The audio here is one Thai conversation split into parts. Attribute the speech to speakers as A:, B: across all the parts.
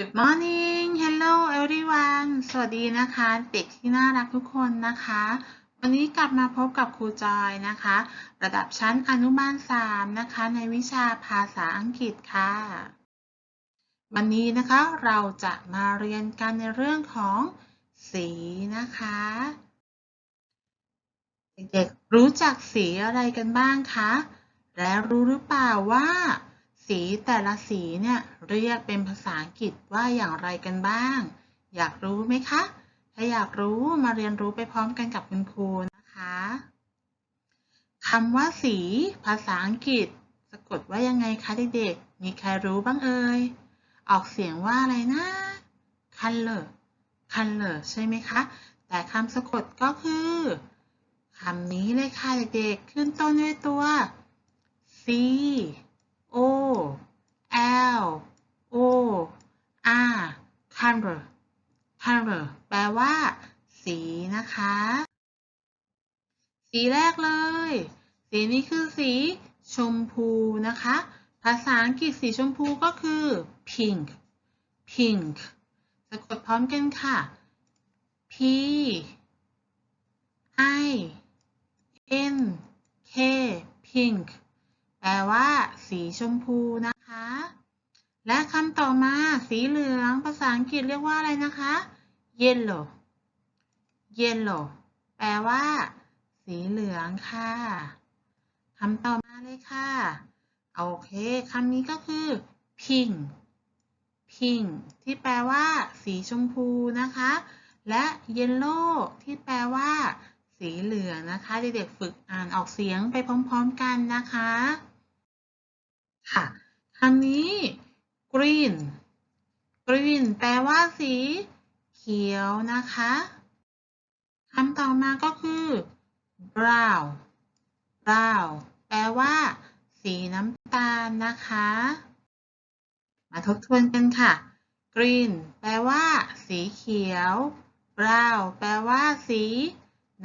A: Good morning Hello everyone สวัสดีนะคะ เด็กที่น่ารักทุกคนนะคะ วันนี้กลับมาพบกับครูจอยนะคะ ระดับชั้นอนุบาล 3 นะคะ ในวิชาภาษาอังกฤษค่ะ วันนี้นะคะเราจะมาเรียนกันในเรื่องของสีนะคะ เด็กๆรู้จักสีอะไรกันบ้างคะ และรู้หรือเปล่าว่า สีแต่ละสีเนี่ยเรียกเป็นภาษาอังกฤษว่าอย่างไรกันบ้าง อยากรู้ไหมคะ ถ้าอยากรู้มาเรียนรู้ไปพร้อมกันกับคุณครูนะคะคำว่าสี ภาษาอังกฤษ สะกดว่ายังไงคะเด็กๆ มีใครรู้บ้างเอ่ย ออกเสียงว่าอะไรนะ color color ใช่ไหมคะ แต่คำสะกดก็คือคำนี้เลยค่ะเด็กๆ ขึ้นต้นด้วยตัว C O L O R color color แปลว่า สีนะคะ สีแรกเลย สีนี้คือสีชมพูนะคะ ภาษาอังกฤษสีชมพูก็คือ pink pink สะกดพร้อมกันค่ะ P I N K pink แปลว่า สีชมพูนะคะ และคำต่อมาสีเหลืองภาษาอังกฤษเรียกว่าอะไรนะคะ yellow yellow แปลว่า สีเหลืองค่ะคำต่อมาเลยค่ะ โอเคคำนี้ก็คือ pink pink ที่แปลว่า สีชมพูนะคะ และ yellow ที่แปลว่า สีเหลืองนะคะ เด็กๆฝึกอ่านออกเสียงไปพร้อมๆกันนะคะ ค่ะคำนี้ green green แปลว่าสี เขียวนะคะคำต่อมาก็คือ brown brown แปลว่า สีน้ำตาลนะคะ มาทบทวนกันค่ะ green แปลว่า สีเขียว brown แปลว่า สี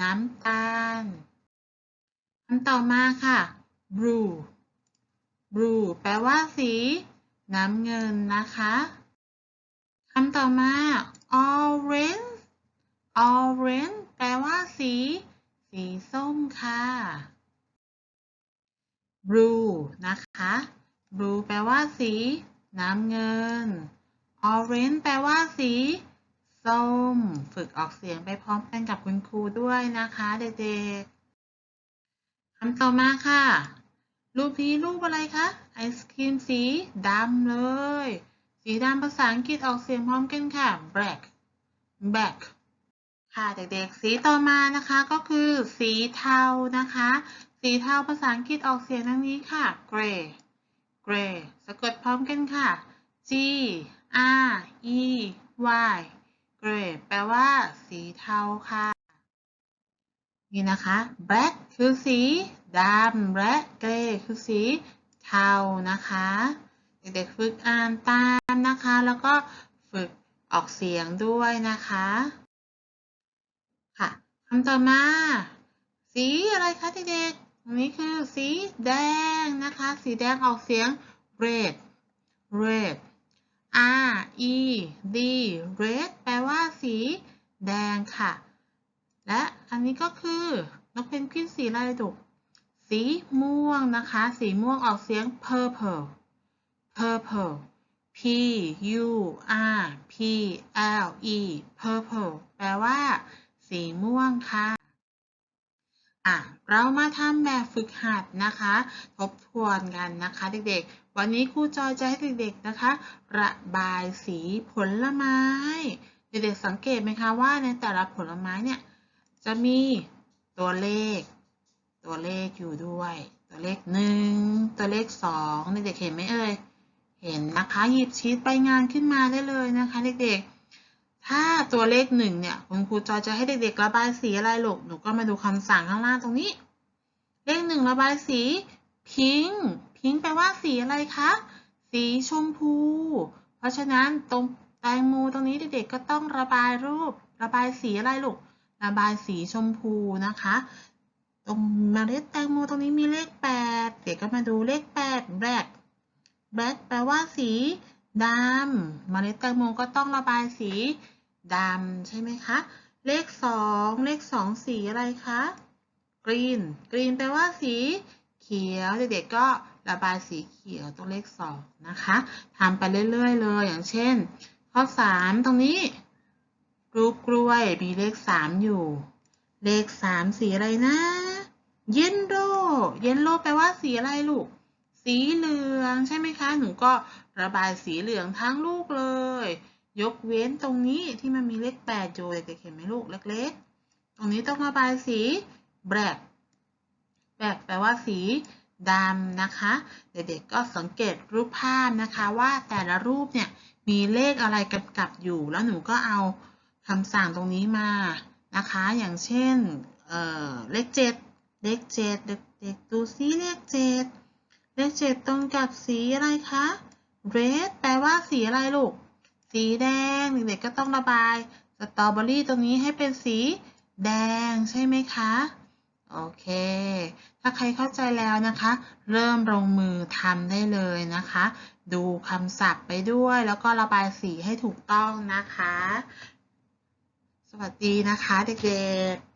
A: น้ำตาลคำต่อมาค่ะ blue blue แปลว่าสี น้ำเงินนะคะคำต่อมา orange orange แปลว่าสี สีส้มค่ะ blue นะคะ blue แปลว่าสี น้ำเงิน orange แปลว่าสี ส้ม ฝึกออกเสียงไปพร้อมกันกับคุณครูด้วยนะคะเด็กๆคำต่อมาค่ะ รูปนี้รูปอะไรคะ ไอศครีมสีดำเลย สีดำภาษาอังกฤษออกเสียงพร้อมกันค่ะ black black ค่ะเด็กๆ สีต่อมานะคะก็คือสีเทานะคะ สีเทาภาษาอังกฤษออกเสียงดังนี้ค่ะ gray gray สะกดพร้อมกันค่ะ G R E Y gray แปลว่าสีเทาค่ะ นี่นะคะ black คือสีดำและ gray คือสีเทานะคะ เด็กๆฝึกอ่านตามนะคะ แล้วก็ฝึกออกเสียงด้วยนะคะ ค่ะคำต่อมา สีอะไรคะเด็กๆอันนี้คือสีแดงนะคะ สีแดงออกเสียง red red R E D red แปลว่าสีแดงค่ะ และอันนี้ก็คือนกเพนกวินสีอะไรดุสีม่วงนะคะ สีม่วงออกเสียง purple purple P U R P L E purple แปลว่า สีม่วงค่ะอะ เรามาทำแบบฝึกหัดนะคะ ทบทวนกันนะคะเด็กๆ วันนี้ครูจอยจะให้เด็กๆนะคะ ระบายสีผลไม้ เด็กๆสังเกตไหมคะว่าในแต่ละผลไม้เนี่ย จะมีตัวเลข ตัวเลขอยู่ด้วย ตัวเลขหนึ่งตัวเลขสองเด็กๆเห็นไหมเอ่ยเห็นนะคะหยิบชีตไปงานขึ้นมาได้เลยนะคะ เด็กๆ ถ้าตัวเลขหนึ่งเนี่ยคุณครูจอยจะให้เด็กๆระบายสีอะไรลูกหนูก็มาดูคำสั่งข้างล่างตรงนี้ เลขหนึ่งระบายสีพิงค์พิงค์แปลว่าสีอะไรคะสีชมพู เพราะฉะนั้นตรงแตงโมตรงนี้เด็กๆก็ต้องระบายรูประบายสีอะไรลูก ระบายสีชมพูนะคะ ตรงเมล็ดแตงโมตรงนี้มีเลขแปดเด็กก็มาดูเลขแปด black black แปลว่าสีดำเมล็ดแตงโมก็ต้องระบายสีดำใช่ไหมคะ เลขสองเลขสองสีอะไรคะกรีนกรีนแปลว่าสีเขียว เด็กๆก็ระบายสีเขียวตรงเลขสองนะคะทำไปเรื่อยๆเลย อย่างเช่น ข้อสามตรงนี้ รูปกล้วยมีเลขสามอยู่ เลขสามสีอะไรนะเยนโดเยนโดแปลว่าสีอะไรลูก สีเหลืองใช่ไหมคะ หนูก็ระบายสีเหลืองทั้งลูกเลย ยกเว้นตรงนี้ที่มันมีเลขแปดอยู่เด็กเห็นไหมลูกเล็กๆ ตรงนี้ต้องระบายสีแบล็กแบล็กแปลว่าสีดำนะคะ เด็กๆก็สังเกตรูปภาพนะคะว่าแต่ละรูปเนี่ยมีเลขอะไรกำกับอยู่แล้วหนูก็เอา คำสั่งตรงนี้มานะคะ อย่างเช่นเเลขเจ็ดเลขเจ็ดเด็กๆดูซิเลขเจ็ดเลขเจ็ดตรงกับสีอะไรคะ red แปลว่าสีอะไรลูก สีแดง เด็กๆก็ต้องระบายสตรอเบอรี่ตรงนี้ให้เป็นสีแดงใช่ไหมคะ โอเค ถ้าใครเข้าใจแล้วนะคะ เริ่มลงมือทำได้เลยนะคะ ดูคำศัพท์ไปด้วย แล้วก็ระบายสีให้ถูกต้องนะคะ สวัสดีนะคะเด็กๆ